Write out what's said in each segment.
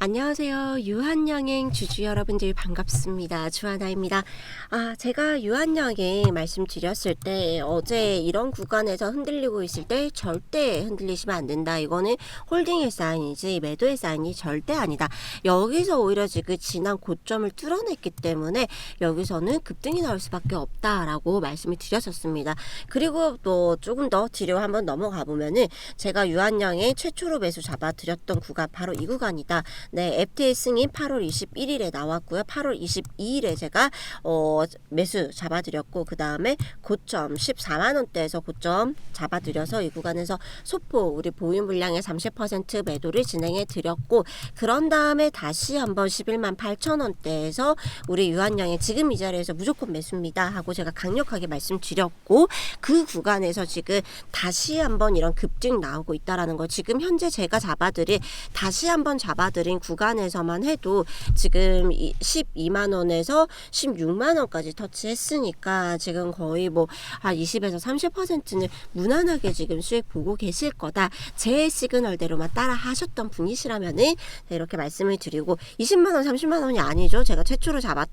안녕하세요. 유한양행 주주 여러분들 반갑습니다. 주하나입니다. 아, 제가 유한양행 말씀드렸을 때 어제 이런 구간에서 흔들리고 있을 때 절대 흔들리시면 안 된다. 이거는 홀딩의 사인이지 매도의 사인이 절대 아니다. 여기서 오히려 지금 지난 고점을 뚫어냈기 때문에 여기서는 급등이 나올 수밖에 없다라고 말씀을 드렸었습니다. 그리고 또 조금 더 뒤로 한번 넘어가 보면은 제가 유한양행 최초로 매수 잡아 드렸던 구간 바로 이 구간이다. 네, FTA 승인 8월 21일에 나왔고요. 8월 22일에 제가 어, 매수 잡아드렸고 그 다음에 고점 14만 원대에서 고점 잡아드려서 이 구간에서 소포 우리 보유 물량의 30% 매도를 진행해 드렸고 그런 다음에 다시 한번 11만 8천 원대에서 우리 유한양의 지금 이 자리에서 무조건 매수입니다 하고 제가 강력하게 말씀드렸고 그 구간에서 지금 다시 한번 이런 급등 나오고 있다라는 거 지금 현재 제가 잡아드린 다시 한번 잡아드린 구간에서만 해도 지금 이 12만 원에서 16만 원까지 터치했으니까 지금 거의 뭐 한 20에서 30%는 무난하게 지금 수익 보고 계실 거다. 제 시그널대로만 따라 하셨던 분이시라면은 네, 이렇게 말씀을 드리고 20만 원, 30만 원이 아니죠. 제가 최초로 잡았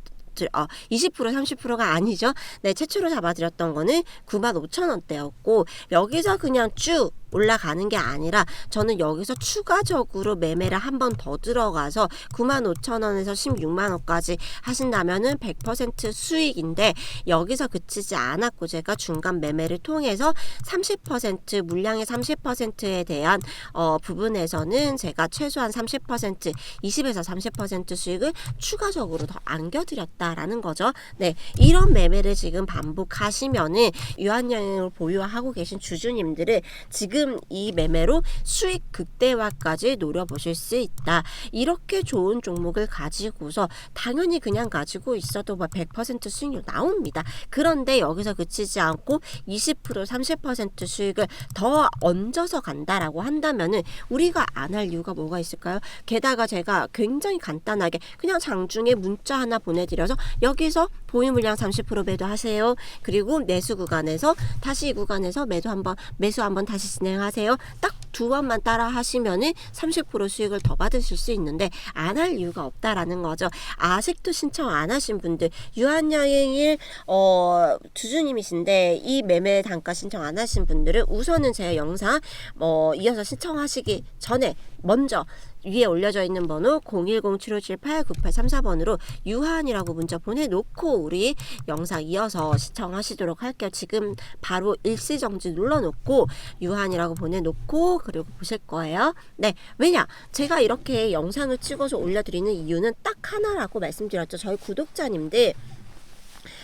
어, 20% 30%가 아니죠. 네, 최초로 잡아드렸던 거는 9만 5천 원대였고 여기서 그냥 쭉 올라가는 게 아니라 저는 여기서 추가적으로 매매를 한 번 더 들어가서 9만 5천 원에서 16만 원까지 하신다면은 100% 수익인데 여기서 그치지 않았고 제가 중간 매매를 통해서 30% 물량의 30%에 대한 어, 부분에서는 제가 최소한 30% 20에서 30% 수익을 추가적으로 더 안겨드렸다라는 거죠. 네, 이런 매매를 지금 반복하시면은 유한양을 보유하고 계신 주주님들은 지금 이 매매로 수익 극대화까지 노려보실 수 있다. 이렇게 좋은 종목을 가지고서 당연히 그냥 가지고 있어도 뭐 100% 수익률 나옵니다. 그런데 여기서 그치지 않고 20% 30% 수익을 더 얹어서 간다라고 한다면은 우리가 안 할 이유가 뭐가 있을까요? 게다가 제가 굉장히 간단하게 그냥 장중에 문자 하나 보내드려서 여기서 보유 물량 30% 매도하세요. 그리고 매수 구간에서 다시 이 구간에서 매도 한번 매수 한번 다시 진행 하세요. 딱 두 번만 따라 하시면은 30% 수익을 더 받으실 수 있는데 안 할 이유가 없다라는 거죠. 아직도 신청 안 하신 분들 유한여행일 어 주주님이신데 이 매매 단가 신청 안 하신 분들은 우선은 제 영상 뭐 이어서 신청하시기 전에 먼저 위에 올려져 있는 번호 010-7578-9834번으로 유한이라고 문자 보내놓고 우리 영상 이어서 시청하시도록 할게요. 지금 바로 일시정지 눌러놓고 유한이라고 보내놓고 그리고 보실 거예요. 네, 왜냐? 제가 이렇게 영상을 찍어서 올려드리는 이유는 딱 하나라고 말씀드렸죠. 저희 구독자님들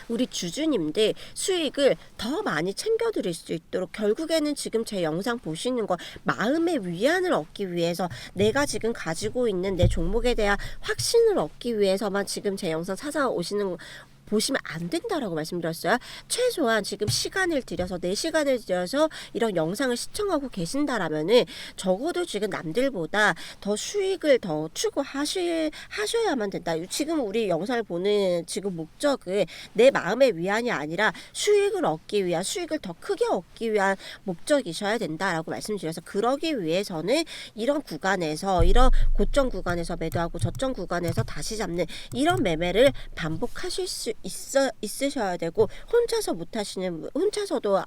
우리 주주님들 수익을 더 많이 챙겨드릴 수 있도록 결국에는 지금 제 영상 보시는 거 마음의 위안을 얻기 위해서 내가 지금 가지고 있는 내 종목에 대한 확신을 얻기 위해서만 지금 제 영상 찾아오시는 보시면 안 된다라고 말씀드렸어요. 최소한 지금 시간을 들여서 내 시간을 들여서 이런 영상을 시청하고 계신다라면은 적어도 지금 남들보다 더 수익을 더 추구하시 하셔야만 된다. 지금 우리 영상을 보는 지금 목적은 내 마음의 위안이 아니라 수익을 얻기 위한 수익을 더 크게 얻기 위한 목적이셔야 된다라고 말씀드려서 그러기 위해서는 이런 구간에서 이런 고점 구간에서 매도하고 저점 구간에서 다시 잡는 이런 매매를 반복하실 수 있어 있으셔야 되고 혼자서 못 하시는 분, 혼자서도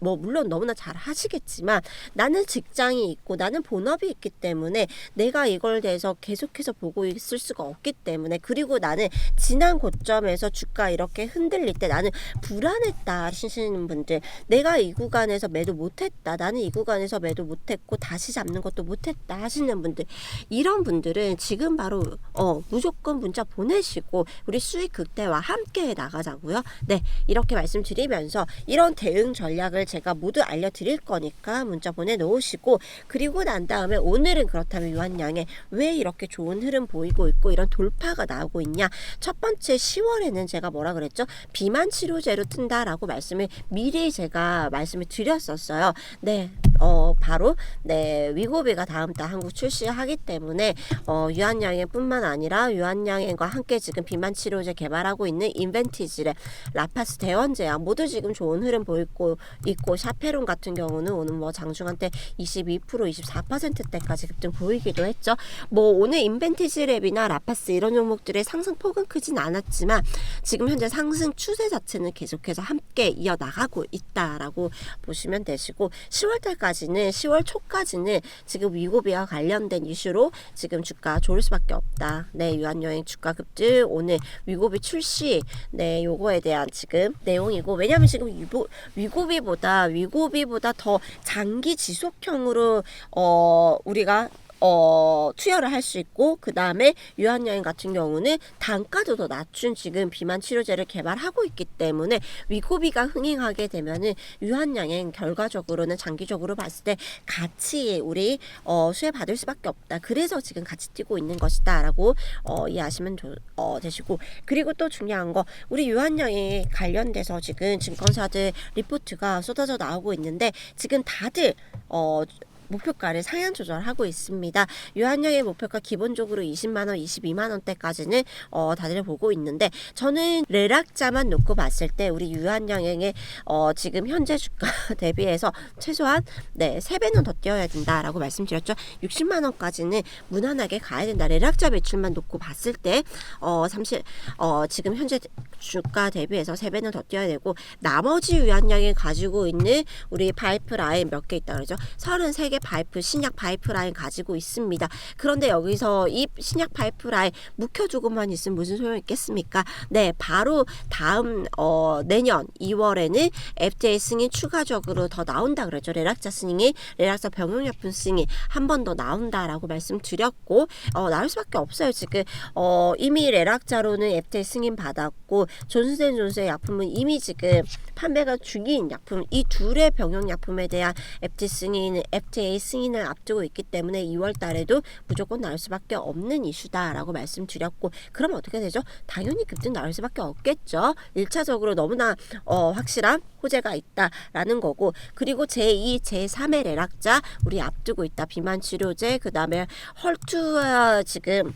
뭐 물론 너무나 잘 하시겠지만 나는 직장이 있고 나는 본업이 있기 때문에 내가 이걸 대해서 계속해서 보고 있을 수가 없기 때문에 그리고 나는 지난 고점에서 주가 이렇게 흔들릴 때 나는 불안했다 하시는 분들 내가 이 구간에서 매도 못했다 나는 이 구간에서 매도 못했고 다시 잡는 것도 못했다 하시는 분들 이런 분들은 지금 바로 어 무조건 문자 보내시고 우리 수익 극대화 함께 나가자고요. 네 이렇게 말씀드리면서 이런 대응 전략을 제가 모두 알려드릴 거니까 문자 보내놓으시고 그리고 난 다음에 오늘은 그렇다면 유한양에 왜 이렇게 좋은 흐름 보이고 있고 이런 돌파가 나오고 있냐? 첫 번째 10월에는 제가 뭐라 그랬죠? 비만 치료제로 튼다라고 말씀을 미리 제가 말씀을 드렸었어요. 네 어 바로 네 위고비가 다음 달 한국 출시하기 때문에 어 유한양행뿐만 아니라 유한양행과 함께 지금 비만 치료제 개발하고 있는 인벤티지레 라파스 대원제약 모두 지금 좋은 흐름 보이고 있고 샤페론 같은 경우는 오늘 뭐 장중한 때 22% 24%대까지 급등 보이기도 했죠. 뭐 오늘 인벤티지 랩이나 라파스 이런 종목들의 상승폭은 크진 않았지만 지금 현재 상승 추세 자체는 계속해서 함께 이어 나가고 있다라고 보시면 되시고 10월 달까지는 10월 초까지는 지금 위고비와 관련된 이슈로 지금 주가 좋을 수밖에 없다. 네, 유한여행 주가 급등 오늘 위고비 출시 네, 요거에 대한 지금 내용이고 왜냐면 지금 위보, 위고비보다 위고비보다 더 장기 지속형으로 어 우리가 어, 투여를 할 수 있고, 그 다음에 유한여행 같은 경우는 단가도 더 낮춘 지금 비만 치료제를 개발하고 있기 때문에 위고비가 흥행하게 되면은 유한여행 결과적으로는 장기적으로 봤을 때 같이 우리 어, 수혜 받을 수밖에 없다. 그래서 지금 같이 뛰고 있는 것이다. 라고 어, 이해하시면 조, 어, 되시고. 그리고 또 중요한 거, 우리 유한여행 관련돼서 지금 증권사들 리포트가 쏟아져 나오고 있는데 지금 다들 어, 목표가를 상향 조절하고 있습니다. 유한량의 목표가 기본적으로 20만 원, 22만 원대까지는 어, 다들 보고 있는데 저는 레락자만 놓고 봤을 때 우리 유한량의 어, 지금 현재 주가 대비해서 최소한 네, 3배는 더 뛰어야 된다라고 말씀드렸죠. 60만 원까지는 무난하게 가야 된다. 레락자 매출만 놓고 봤을 때 어, 30 어, 지금 현재 주가 대비해서 3배는 더 뛰어야 되고 나머지 유한량이 가지고 있는 우리 파이프라인 몇 개 있다 그러죠. 33개 파이프 신약 파이프라인 가지고 있습니다. 그런데 여기서 이 신약 파이프라인 묵혀두고만 있으면 무슨 소용이 있겠습니까? 네, 바로 다음 어, 내년 2월에는 FDA 승인 추가적으로 더 나온다 그랬죠. 레락자 승인이 레락자 병용약품 승인 한 번 더 나온다라고 말씀드렸고 어, 나올 수밖에 없어요. 지금 어, 이미 레락자로는 FDA 승인 받았고 존슨앤존슨의 약품은 이미 지금 판매가 중인 약품 이 둘의 병용약품에 대한 FDA 승인 FDA 승인을 앞두고 있기 때문에 2월 달에도 무조건 나올 수밖에 없는 이슈다라고 말씀드렸고 그럼 어떻게 되죠? 당연히 급등 나올 수밖에 없겠죠. 1차적으로 너무나 어, 확실한 호재가 있다라는 거고 그리고 제2, 제3의 레락자 우리 앞두고 있다. 비만 치료제 그다음에 헐투 지금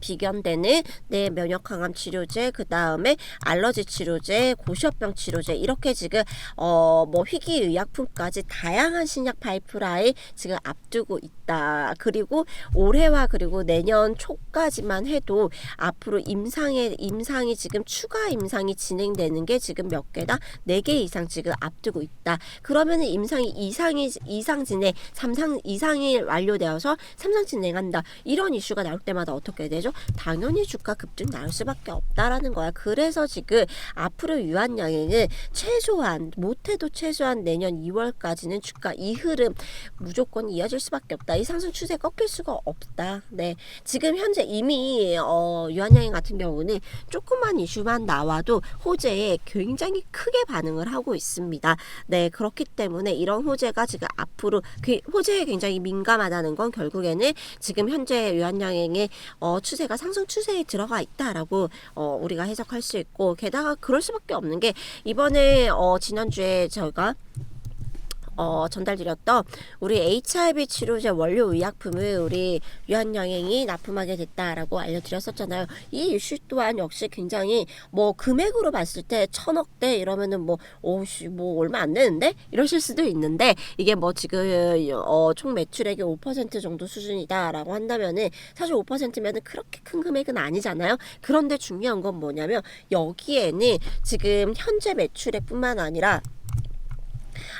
비견되는 내 면역 강함 치료제 그 다음에 알러지 치료제 고시혈병 치료제 이렇게 지금 어 뭐 희귀 의약품까지 다양한 신약 파이프라인 지금 앞두고 있다. 그리고 올해와 그리고 내년 초까지만 해도 앞으로 임상에 임상이 지금 추가 임상이 진행되는 게 지금 몇 개다? 네 개 이상 지금 앞두고 있다. 그러면은 임상이 이상이 이상 진행 삼상 이상이 완료되어서 삼상 진행한다. 이런 이슈가 나올 때마다 어떻게 되죠? 당연히 주가 급등 나올 수밖에 없다라는 거야. 그래서 지금 앞으로 유한양행은 최소한 못해도 최소한 내년 2월까지는 주가 이 흐름 무조건 이어질 수밖에 없다. 이 상승 추세 꺾일 수가 없다. 네, 지금 현재 이미 어, 유한양행 같은 경우는 조그만 이슈만 나와도 호재에 굉장히 크게 반응을 하고 있습니다. 네, 그렇기 때문에 이런 호재가 지금 앞으로 그 호재에 굉장히 민감하다는 건 결국에는 지금 현재 유한양행의 어, 추세 가 상승 추세에 들어가 있다라고 어, 우리가 해석할 수 있고 게다가 그럴 수밖에 없는 게 이번에 어, 지난주에 저희가 어, 전달드렸던 우리 HIV 치료제 원료 의약품을 우리 유한영행이 납품하게 됐다라고 알려드렸었잖아요. 이 이슈 또한 역시 굉장히 뭐 금액으로 봤을 때 천억대 이러면은 뭐 오씨 뭐 얼마 안 되는데 이러실 수도 있는데 이게 뭐 지금 어, 총 매출액의 5% 정도 수준이다라고 한다면은 사실 5%면은 그렇게 큰 금액은 아니잖아요. 그런데 중요한 건 뭐냐면 여기에는 지금 현재 매출액뿐만 아니라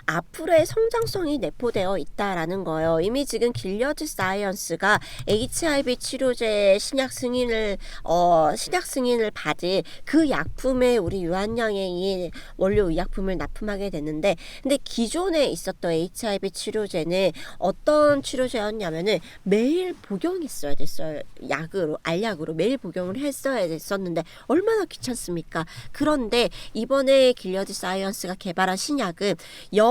앞으로의 성장성이 내포되어 있다라는 거예요. 이미 지금 길려드 사이언스가 HIV 치료제 신약 승인을 어 신약 승인을 받은 그 약품에 우리 유한양행이 원료 의약품을 납품하게 됐는데 근데 기존에 있었던 HIV 치료제는 어떤 치료제였냐면은 매일 복용했어야 됐어요. 약으로 알약으로 매일 복용을 했어야 됐었는데 얼마나 귀찮습니까? 그런데 이번에 길려드 사이언스가 개발한 신약은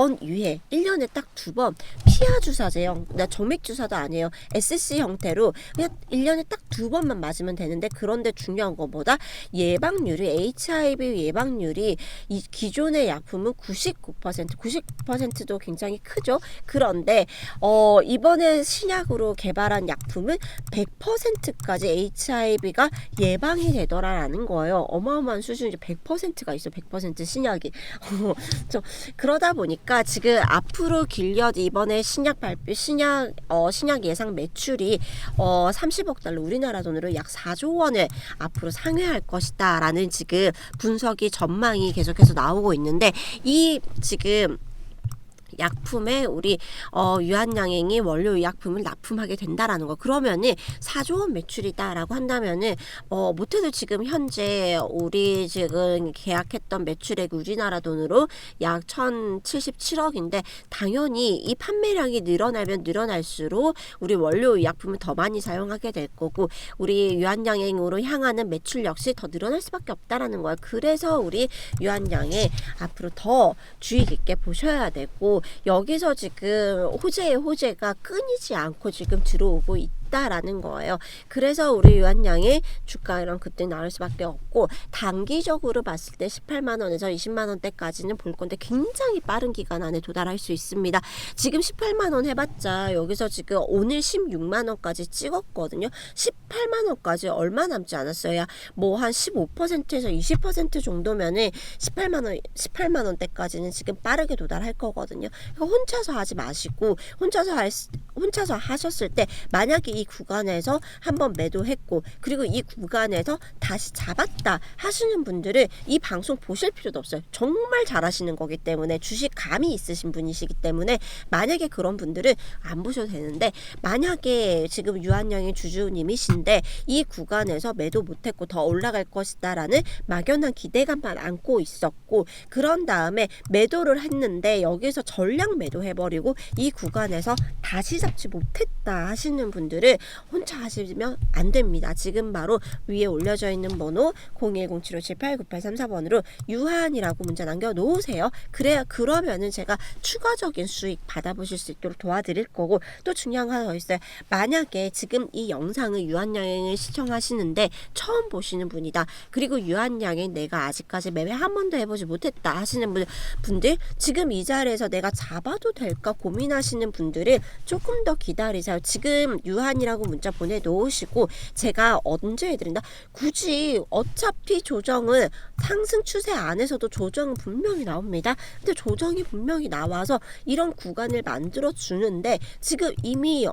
연유해 1년에 딱 두 번 피하 주사제형. 나 정맥 주사도 아니에요. SC 형태로 그냥 1년에 딱 두 번만 맞으면 되는데 그런데 중요한 것보다? 예방률이 HIV 예방률이 이 기존의 약품은 99% 90%도 굉장히 크죠? 그런데 어 이번에 신약으로 개발한 약품은 100%까지 HIV가 예방이 되더라라는 거예요. 어마어마한 수준이죠. 100%가 있어 100% 신약이. 저 그러다 보니까 지금 앞으로 길려 이번에 신약 발표 신약 어 신약 예상 매출이 어 30억 달러 우리나라 돈으로 약 4조 원을 앞으로 상회할 것이다라는 지금 분석이 전망이 계속해서 나오고 있는데 이 지금 약품에 우리 어, 유한양행이 원료 의약품을 납품하게 된다라는 거 그러면은 4조 원 매출이다라고 한다면은 어, 못해도 지금 현재 우리 지금 계약했던 매출액 우리나라 돈으로 약 1,077억인데 당연히 이 판매량이 늘어나면 늘어날수록 우리 원료 의약품을 더 많이 사용하게 될 거고 우리 유한양행으로 향하는 매출 역시 더 늘어날 수밖에 없다라는 거야. 그래서 우리 유한양행 앞으로 더 주의 깊게 보셔야 되고 여기서 지금 호재의 호재가 끊이지 않고 지금 들어오고 있다 라는 거예요. 그래서 우리 유한양의 주가랑 그때 나올 수밖에 없고 단기적으로 봤을 때 18만 원에서 20만 원대까지는 볼 건데 굉장히 빠른 기간 안에 도달할 수 있습니다. 지금 18만 원 해봤자 여기서 지금 오늘 16만 원까지 찍었거든요. 18만 원까지 얼마 남지 않았어요. 뭐 한 15%에서 20% 정도면은 18만 원 18만 원대까지는 지금 빠르게 도달할 거거든요. 그러니까 혼자서 하지 마시고 혼자서 할, 혼자서 하셨을 때 만약에 이 구간에서 한번 매도했고 그리고 이 구간에서 다시 잡았다 하시는 분들은 이 방송 보실 필요도 없어요. 정말 잘하시는 거기 때문에 주식 감이 있으신 분이시기 때문에 만약에 그런 분들은 안 보셔도 되는데 만약에 지금 유한양의 주주님이신데 이 구간에서 매도 못했고 더 올라갈 것이다라는 막연한 기대감만 안고 있었고 그런 다음에 매도를 했는데 여기서 전량 매도해버리고 이 구간에서 다시 잡지 못했다 하시는 분들은 혼자 하시면 안 됩니다. 지금 바로 위에 올려져 있는 번호 01075789834번으로 유한이라고 문자 남겨 놓으세요. 그래야 그러면은 제가 추가적인 수익 받아보실 수 있도록 도와드릴 거고 또 중요한 거 하나 더 있어요. 만약에 지금 이 영상을 유한양행을 시청하시는데 처음 보시는 분이다. 그리고 유한양행 내가 아직까지 매매 한 번도 해보지 못했다 하시는 분, 분들 지금 이 자리에서 내가 잡아도 될까 고민하시는 분들은 조금 더 기다리세요. 지금 유한 이라고 문자 보내놓으시고 제가 언제 해드린다? 굳이 어차피 조정은 상승 추세 안에서도 조정은 분명히 나옵니다. 근데 조정이 분명히 나와서 이런 구간을 만들어 주는데 지금 이미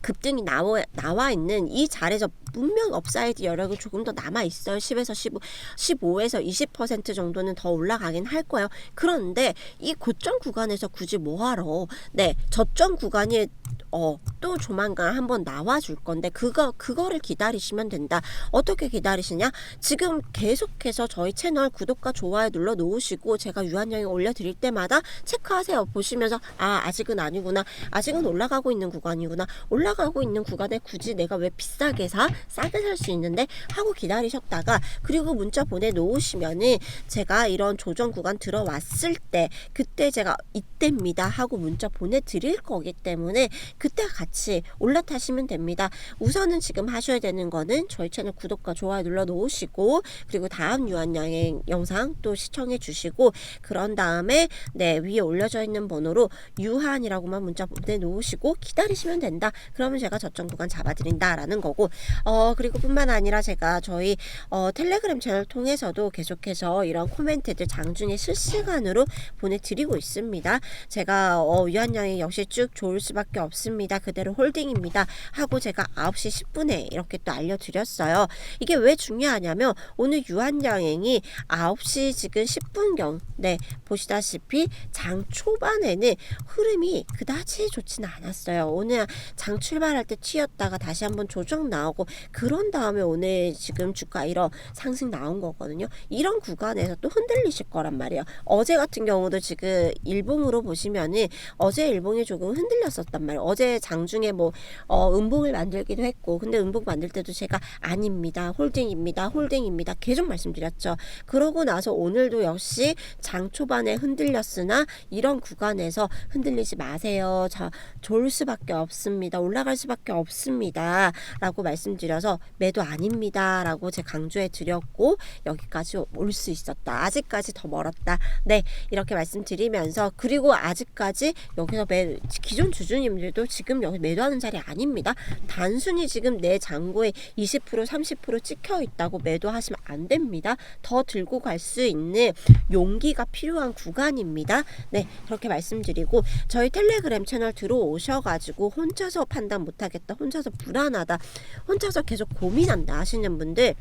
급등이 나와, 나와 있는 이 자리에서 분명 업사이드 여력이 조금 더 남아 있어요. 10에서 15, 15에서 20% 정도는 더 올라가긴 할 거예요. 그런데 이 고점 구간에서 굳이 뭐하러? 네, 저점 구간이 어, 또 조만간 한번 나와 줄 건데 그거 그거를 기다리시면 된다. 어떻게 기다리시냐? 지금 계속해서 저희 채널 구독과 좋아요 눌러 놓으시고 제가 유한양에 올려 드릴 때마다 체크하세요. 보시면서 아, 아직은 아니구나. 아직은 올라가고 있는 구간이구나. 올라가고 있는 구간에 굳이 내가 왜 비싸게 사? 싸게 살 수 있는데 하고 기다리셨다가 그리고 문자 보내 놓으시면은 제가 이런 조정 구간 들어왔을 때 그때 제가 이때입니다 하고 문자 보내 드릴 거기 때문에 그때 같이 올라타시면 됩니다. 우선은 지금 하셔야 되는 거는 저희 채널 구독과 좋아요 눌러 놓으시고 그리고 다음 유한여행 영상 또 시청해 주시고 그런 다음에 네 위에 올려져 있는 번호로 유한이라고만 문자 보내 놓으시고 기다리시면 된다. 그러면 제가 저점 구간 잡아드린다라는 거고 어 그리고 뿐만 아니라 제가 저희 어 텔레그램 채널 통해서도 계속해서 이런 코멘트들 장중에 실시간으로 보내드리고 있습니다. 제가 어 유한여행 역시 쭉 좋을 수밖에 없습니다. 그대로 홀딩입니다. 하고 제가 9시 10분에 이렇게 또 알려드렸어요. 이게 왜 중요하냐면 오늘 유한양행이 9시 지금 10분경 네 보시다시피 장 초반에는 흐름이 그다지 좋지는 않았어요. 오늘 장 출발할 때 튀었다가 다시 한번 조정 나오고 그런 다음에 오늘 지금 주가 이런 상승 나온 거거든요. 이런 구간에서 또 흔들리실 거란 말이에요. 어제 같은 경우도 지금 일봉으로 보시면은 어제 일봉이 조금 흔들렸었단 말이에요. 어제 어제 장중에 뭐 어, 음봉을 만들기도 했고 근데 음봉 만들 때도 제가 아닙니다. 홀딩입니다. 홀딩입니다. 계속 말씀드렸죠. 그러고 나서 오늘도 역시 장 초반에 흔들렸으나 이런 구간에서 흔들리지 마세요. 자, 좋을 수밖에 없습니다. 올라갈 수밖에 없습니다. 라고 말씀드려서 매도 아닙니다. 라고 제가 강조해 드렸고 여기까지 올 수 있었다. 아직까지 더 멀었다. 네, 이렇게 말씀드리면서 그리고 아직까지 여기서 매 기존 주주님들도 지금 여기 매도하는 자리 아닙니다. 단순히 지금 내 잔고에 20% 30% 찍혀 있다고 매도하시면 안 됩니다. 더 들고 갈 수 있는 용기가 필요한 구간입니다. 네, 그렇게 말씀드리고 저희 텔레그램 채널 들어오셔가지고 혼자서 판단 못하겠다, 혼자서 불안하다, 혼자서 계속 고민한다 하시는 분들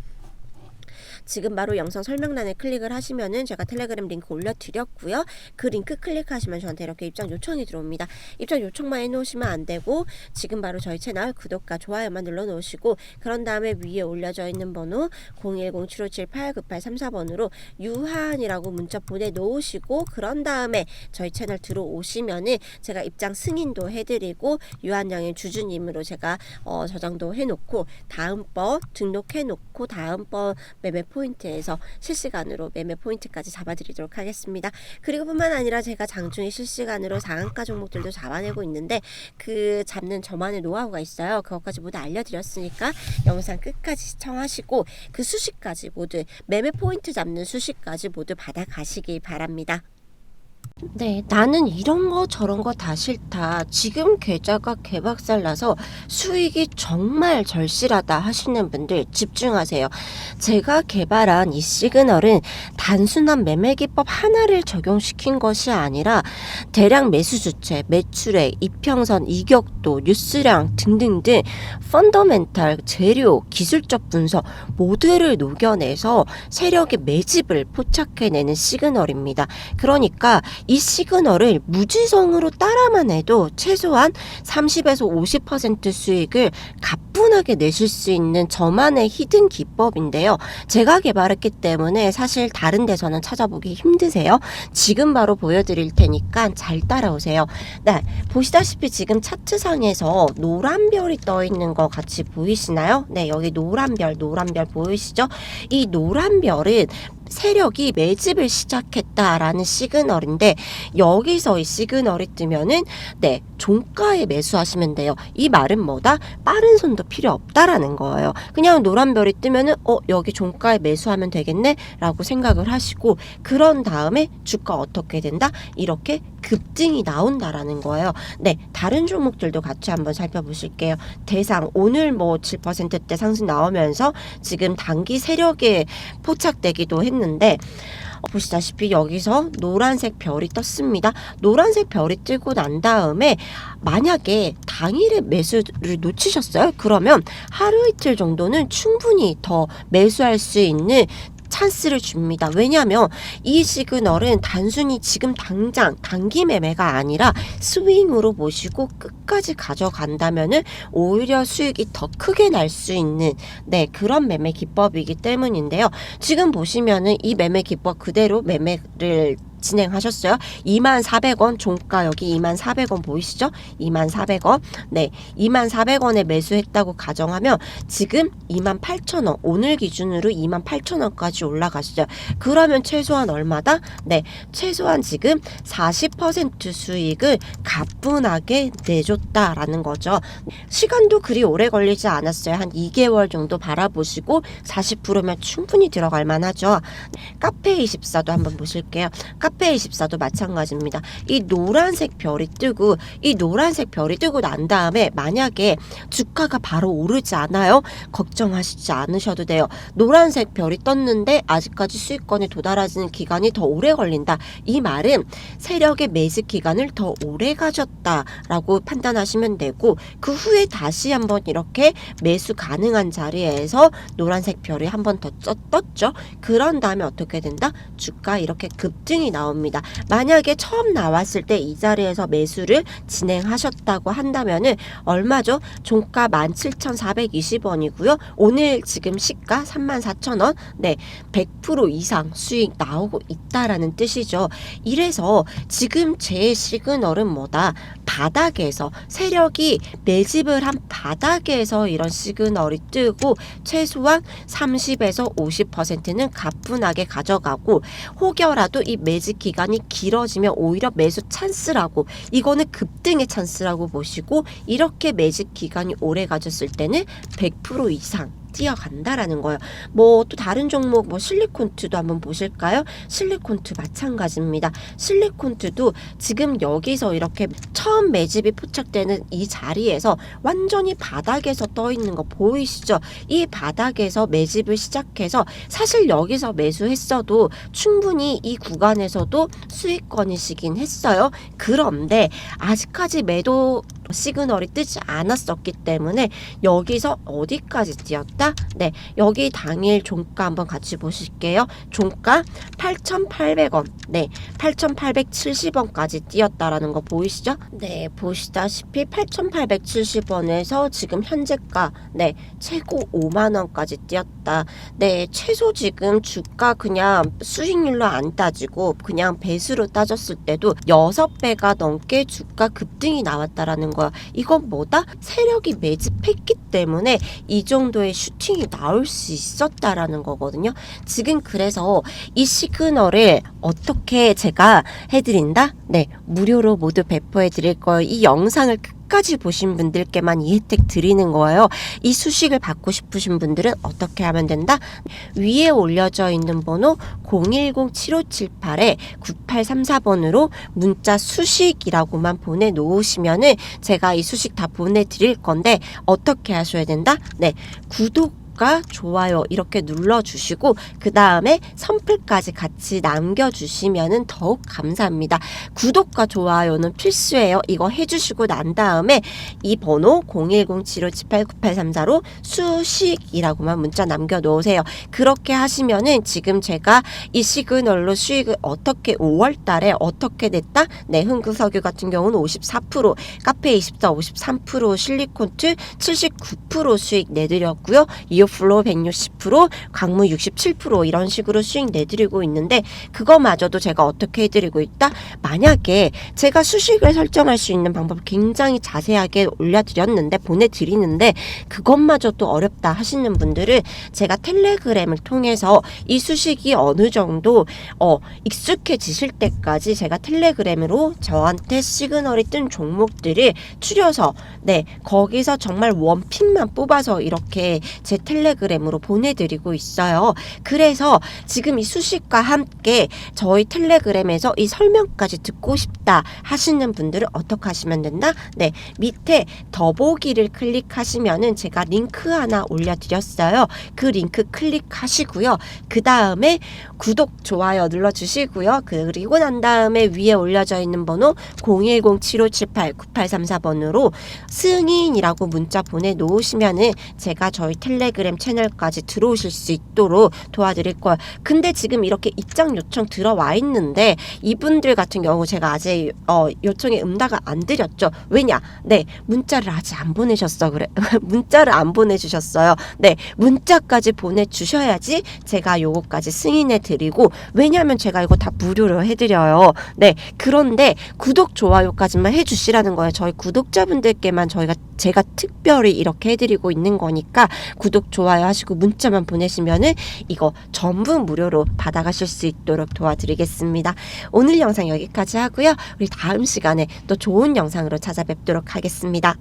지금 바로 영상 설명란에 클릭을 하시면은 제가 텔레그램 링크 올려드렸고요. 그 링크 클릭하시면 저한테 이렇게 입장 요청이 들어옵니다. 입장 요청만 해놓으시면 안 되고 지금 바로 저희 채널 구독과 좋아요만 눌러놓으시고 그런 다음에 위에 올려져 있는 번호 010-7578-9834번으로 유한이라고 문자 보내놓으시고 그런 다음에 저희 채널 들어오시면은 제가 입장 승인도 해드리고 유한양의 주주님으로 제가 어, 저장도 해놓고 다음번 등록해놓고 다음번 매매 포 인트에서 실시간으로 매매 포인트까지 잡아드리도록 하겠습니다. 그리고 뿐만 아니라 제가 장중에 실시간으로 상한가 종목들도 잡아내고 있는데 그 잡는 저만의 노하우가 있어요. 그것까지 모두 알려드렸으니까 영상 끝까지 시청하시고 그 수식까지 모두 매매 포인트 잡는 수식까지 모두 받아가시기 바랍니다. 네, 나는 이런 거 저런 거 다 싫다. 지금 계좌가 개박살 나서 수익이 정말 절실하다 하시는 분들 집중하세요. 제가 개발한 이 시그널은 단순한 매매 기법 하나를 적용시킨 것이 아니라 대량 매수 주체, 매출액, 이평선, 이격도, 뉴스량 등등등 펀더멘탈, 재료, 기술적 분석 모두를 녹여내서 세력의 매집을 포착해내는 시그널입니다. 그러니까 이 시그널을 무지성으로 따라만 해도 최소한 30에서 50% 수익을 가뿐하게 내실 수 있는 저만의 히든 기법인데요. 제가 개발했기 때문에 사실 다른 데서는 찾아보기 힘드세요. 지금 바로 보여드릴 테니까 잘 따라오세요. 네, 보시다시피 지금 차트상에서 노란 별이 떠 있는 거 같이 보이시나요? 네, 여기 노란 별, 노란 별 보이시죠? 이 노란 별은 세력이 매집을 시작했다라는 시그널인데 여기서 이 시그널이 뜨면은 네 종가에 매수하시면 돼요. 이 말은 뭐다? 빠른 손도 필요 없다라는 거예요. 그냥 노란 별이 뜨면은 어 여기 종가에 매수하면 되겠네라고 생각을 하시고 그런 다음에 주가 어떻게 된다? 이렇게 급등이 나온다라는 거예요. 네 다른 종목들도 같이 한번 살펴보실게요. 대상 오늘 뭐 7%대 상승 나오면서 지금 단기 세력에 포착되기도 했는데 어, 보시다시피 여기서 노란색 별이 떴습니다. 노란색 별이 뜨고 난 다음에 만약에 당일에 매수를 놓치셨어요? 그러면 하루 이틀 정도는 충분히 더 매수할 수 있는 찬스를 줍니다. 왜냐하면 이 시그널은 단순히 지금 당장 단기 매매가 아니라 스윙으로 보시고 끝까지 가져간다면은 오히려 수익이 더 크게 날 수 있는 네 그런 매매 기법이기 때문인데요. 지금 보시면은 이 매매 기법 그대로 매매를 진행하셨어요. 24,400원 종가 여기 24,400원 보이시죠? 24,400원. 네. 24,400원에 매수했다고 가정하면 지금 28,000원 오늘 기준으로 28,000원까지 올라가시죠. 그러면 최소한 얼마다? 네. 최소한 지금 40% 수익을 가뿐하게 내줬다라는 거죠. 시간도 그리 오래 걸리지 않았어요. 한 2개월 정도 바라보시고 40%면 충분히 들어갈 만하죠. 카페24도 한번 보실게요. 카페 24도 마찬가지입니다. 이 노란색 별이 뜨고 이 노란색 별이 뜨고 난 다음에 만약에 주가가 바로 오르지 않아요? 걱정하시지 않으셔도 돼요. 노란색 별이 떴는데 아직까지 수익권에 도달하지는 기간이 더 오래 걸린다. 이 말은 세력의 매집 기간을 더 오래 가졌다라고 판단하시면 되고 그 후에 다시 한번 이렇게 매수 가능한 자리에서 노란색 별이 한번 더 떴죠. 그런 다음에 어떻게 된다? 주가 이렇게 급등이 나 옵니다. 만약에 처음 나왔을 때 이 자리에서 매수를 진행하셨다고 한다면은 얼마죠? 종가 17,420원이고요. 오늘 지금 시가 34,000원. 네, 100% 이상 수익 나오고 있다라는 뜻이죠. 이래서 지금 제 시그널은 뭐다? 바닥에서 세력이 매집을 한 바닥에서 이런 시그널이 뜨고 최소한 30에서 50%는 가뿐하게 가져가고 혹여라도 이 매집 기간이 길어지면 오히려 매수 찬스라고 이거는 급등의 찬스라고 보시고 이렇게 매집 기간이 오래 가졌을 때는 100% 이상 뛰어간다라는 거예요. 뭐 또 다른 종목 뭐 실리콘트도 한번 보실까요? 실리콘트 마찬가지입니다. 실리콘트도 지금 여기서 이렇게 처음 매집이 포착되는 이 자리에서 완전히 바닥에서 떠 있는 거 보이시죠? 이 바닥에서 매집을 시작해서 사실 여기서 매수했어도 충분히 이 구간에서도 수익권이시긴 했어요. 그런데 아직까지 매도 시그널이 뜨지 않았었기 때문에 여기서 어디까지 뛰었다? 네, 여기 당일 종가 한번 같이 보실게요. 종가 8,800원. 네, 8,870원까지 뛰었다라는 거 보이시죠? 네, 보시다시피 8,870원에서 지금 현재가 네, 최고 5만 원까지 뛰었다. 네, 최소 지금 주가 그냥 수익률로 안 따지고 그냥 배수로 따졌을 때도 6배가 넘게 주가 급등이 나왔다라는 거 야. 이건 뭐다? 세력이 매집했기 때문에 이 정도의 슈팅이 나올 수 있었다라는 거거든요. 지금 그래서 이 시그널을 어떻게 제가 해드린다? 네, 무료로 모두 배포해 드릴 거예요. 이 영상을 끝까지 보신 분들께만 이 혜택 드리는 거예요. 이 수식을 받고 싶으신 분들은 어떻게 하면 된다? 위에 올려져 있는 번호 010-7578-9834번으로 문자 수식이라고만 보내놓으시면은 제가 이 수식 다 보내드릴 건데 어떻게 하셔야 된다? 네, 구독 과 좋아요 이렇게 눌러주시고 그 다음에 선플까지 같이 남겨주시면은 더욱 감사합니다. 구독과 좋아요는 필수예요. 이거 해주시고 난 다음에 이 번호 010-7578-9834로 수식이라고만 문자 남겨놓으세요. 그렇게 하시면은 지금 제가 이 시그널로 수익을 어떻게 5월 달에 어떻게 냈다? 네, 흥구석유 같은 경우는 54%, 카페 24, 53%, 실리콘트 79% 수익 내드렸고요. 이오 플로 160%, 광무 67% 이런 식으로 수익 내드리고 있는데 그거마저도 제가 어떻게 해드리고 있다? 만약에 제가 수식을 설정할 수 있는 방법 굉장히 자세하게 올려드렸는데 보내드리는데 그것마저도 어렵다 하시는 분들은 제가 텔레그램을 통해서 이 수식이 어느 정도 어, 익숙해지실 때까지 제가 텔레그램으로 저한테 시그널이 뜬 종목들을 추려서 네 거기서 정말 원픽만 뽑아서 이렇게 제 텔레 그램으로 보내드리고 있어요. 그래서 지금 이 수식과 함께 저희 텔레그램에서 이 설명까지 듣고 싶다 하시는 분들은 어떻게 하시면 된다? 네 밑에 더보기를 클릭하시면은 제가 링크 하나 올려드렸어요. 그 링크 클릭하시고요. 그 다음에 구독, 좋아요 눌러주시고요. 그리고 난 다음에 위에 올려져 있는 번호 010-7578-9834번으로 승인이라고 문자 보내놓으시면은 제가 저희 텔레그램 채널까지 들어오실 수 있도록 도와드릴 거예요. 근데 지금 이렇게 입장 요청 들어와 있는데 이분들 같은 경우 제가 아직 어, 요청에 응답을 안 드렸죠. 왜냐? 네, 문자를 아직 안 보내셨어 그래. 문자를 안 보내주셨어요. 네, 문자까지 보내주셔야지 제가 요거까지 승인해 드리고 왜냐하면 제가 이거 다 무료로 해드려요. 네, 그런데 구독 좋아요까지만 해주시라는 거예요. 저희 구독자분들께만 저희가 제가 특별히 이렇게 해드리고 있는 거니까 구독 좋아요 하시고 문자만 보내시면은 이거 전부 무료로 받아가실 수 있도록 도와드리겠습니다. 오늘 영상 여기까지 하고요. 우리 다음 시간에 또 좋은 영상으로 찾아뵙도록 하겠습니다.